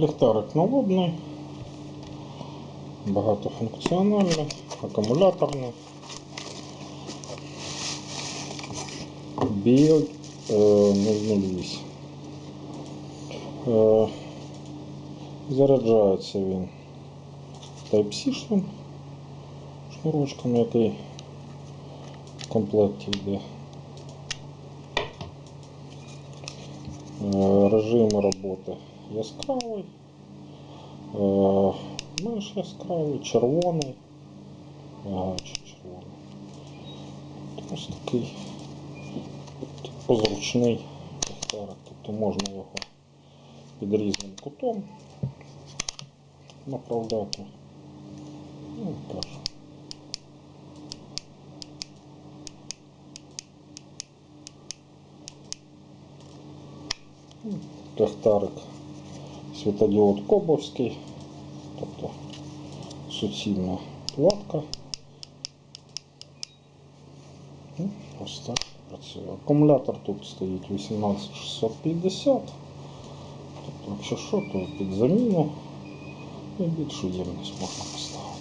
Ліхтарик налобний, багатофункціональний, акумуляторний. Біо е, 008. Е, заряджається він Type-C шнурочком, який в комплекті йде. Е, Режими роботи яскравий, е, менш яскравий, червоний, ага, чи червоний. Ось такий. Типу, зручний ліхтарик, тобто можна його під різним кутом направляти. Ну, світодіод Кобовський, тобто суцільна платка. Ну, Ось так працює. Акумулятор тут стоїть 18650. Тобто, якщо що, то під заміну і більшу ємність можна поставити.